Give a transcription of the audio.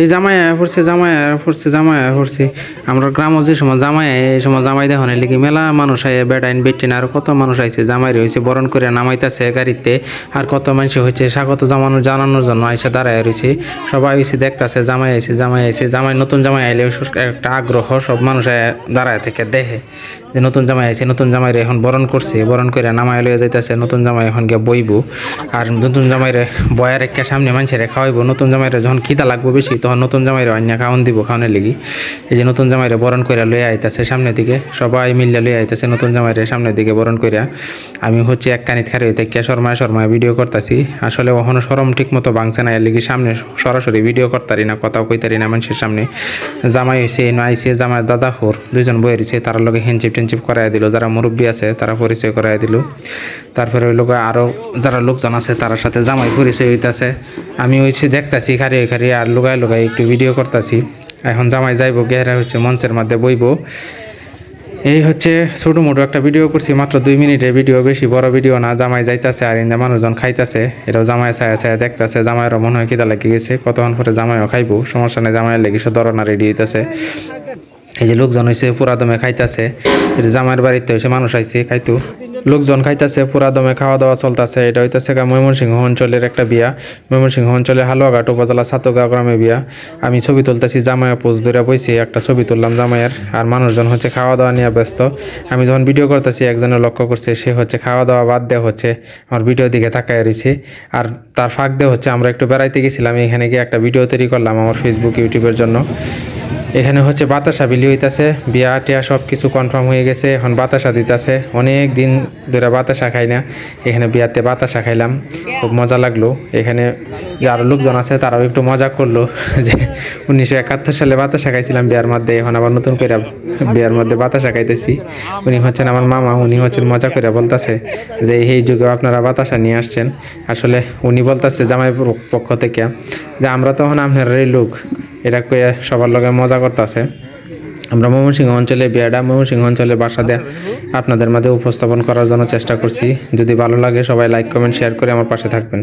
এই জামাই আয়া পড়ছে জামাই আয়া পড়ছে জামাই আয়া পড়ছে। আমরা গ্রাম যে সময় জামাই এই সময় জামাই দেখনে লিখি মেলা মানুষ আয় বেটাইন বেটিন আর কত মানুষ আইছে, জামাই রয়েছে বরণ করে নামাইতেছে গাড়িতে। আর কত মানুষ হয়েছে স্বাগত জামানো জানানোর জন্য আইসা দাঁড়ায় রয়েছে সবাই এসে দেখতাছে, জামাই আইছে জামাই আইছে, জামাই নতুন জামাই আইলে একটা আগ্রহ সব মানুষ দাঁড়ায় থেকে দেখে যে নতুন জামাই আইছে, নতুন জামাইরে এখন বরণ করছে, বরণ করে নামাই লয়ে যাইতেছে, নতুন জামাই এখন গিয়ে বইব। আর নতুন জামাইরে বয়ার একটা সামনে মানুষের খাওয়াইবো, নতুন জামাইরে যখন খিদা লাগবো বেশি, তখন নতুন জামাইরে অন্য খাওয়ান দিব খাওয়ানোর লিগি। এই যে নতুন জামাইরে বরণ করে লয়ে আইতাছে সামনের দিকে, সবাই মিললে লয়ে আইতাছে নতুন জামাইরে সামনের দিকে বরণ করিয়া আমি হচ্ছে এক কানিত খারে থেকে শর্মায় শর্মায় ভিডিও করতেছি, আসলে ওখানে সরম ঠিক মতো ভাঙছে না, এর লিগি সামনে সরাসরি ভিডিও করতারি না, কথাও কইতারি না মানুষের সামনে। জামাই হয়েছে এনে আইসে জামাই দাদা হোর দুজন বই রয়েছে তার লগে হেনচিপ টেনচিপ করাই দিল, যারা মুরব্বী আছে তারা পরিচয় করাই দিল। তারপরে ওই লোক আরও যারা লোকজন আছে তার সাথে জামাই পরিচয় হইতাছে। আমি হয়েছে দেখতাছি খারি খারি আর লুগাই লুগাই একটু ভিডিও করতাছি। এখন জামাই যাইবো, গেহরা হচ্ছে মঞ্চের মধ্যে বইব। এই হচ্ছে ছোটো মোটো একটা ভিডিও করছি, মাত্র দুই মিনিটের ভিডিও বেশি বড় ভিডিও না। জামাই যাইতাছে আর ইন্দা মানুষজন খাইতাছে। এটাও জামাই ছায়া ছায়া দেখতাছে, জামাইয়েরও মনে হয় কিদা লেগে গেছে। কতক্ষণ পরে জামাইও খাইবো, সমস্যা নেই, জামাইয়ের লেগে সে দরনা রেডি হইতাছে। এই যে লোকজন হয়েছে পুরা দমে খাইতাছে। জামাইয়ের বাড়িতে হয়েছে মানুষ আইছে, খাইতো। লোকজন খাইতাছে, পুরা দমে খাওয়া দাওয়া চলতেছে। এটা হইতেছে ময়মনসিংহ অঞ্চলের একটা বিয়া। ময়মনসিংহ অঞ্চলের হালুয়াঘাট উপজেলা সাতগাঁও গ্রামে বিয়া। আমি ছবি তুলতেছি, জামাইয়া পোজ ধরে বইছি, একটা ছবি তুললাম জামাইয়ের। আর মানুষজন হচ্ছে খাওয়া দাওয়া নিয়ে ব্যস্ত। আমি যখন ভিডিও করতেছি, একজনের লক্ষ্য করছে, সে হচ্ছে খাওয়া দাওয়া বাদ দেওয়া হচ্ছে। আমার ভিডিও দিকে তাকায় রয়েছে আর তার ফাঁক দিয়ে হচ্ছে, আমরা একটু বেড়াইতে গেছিলাম, এখানে গিয়ে একটা ভিডিও তৈরি করলাম আমার ফেসবুক ইউটিউবের জন্য। এখানে হচ্ছে বাতাসা বিলি হইতাছে, বিয়া টিয়া সব কিছু কনফার্ম হয়ে গেছে, এখন বাতাসা দিতেছে। অনেক দিন ধরে বাতাসা খাই না, এখানে বিয়াতে বাতাসা খাইলাম, খুব মজা লাগল। এখানে যে আরও লোকজন আছে, তারাও একটু মজা করল, যে উনিশশো একাত্তর সালে বাতাসা খাইছিলাম বিয়ার মধ্যে, এখন আবার নতুন করে বিয়ার মধ্যে বাতাসা খাইতেছি। উনি হচ্ছেন আমার মামা, উনি হচ্ছেন মজা করে বলতাছে যে, এই যুগে আপনারা বাতাসা নিয়ে আসছেন। আসলে উনি বলতাছে জামাই পক্ষ থেকে যে, আমরা তখন আপনারাই লোক। এরা কয়ে সবার লগে মজা করতেছে। আমরা ময়মনসিংহ অঞ্চলে বিয়াডা, ময়মনসিংহ অঞ্চলে বাসা দেয়া আপনাদের মাঝে উপস্থাপন করার জন্য চেষ্টা করছি। যদি ভালো লাগে সবাই লাইক কমেন্ট শেয়ার করে আমার পাশে থাকবেন।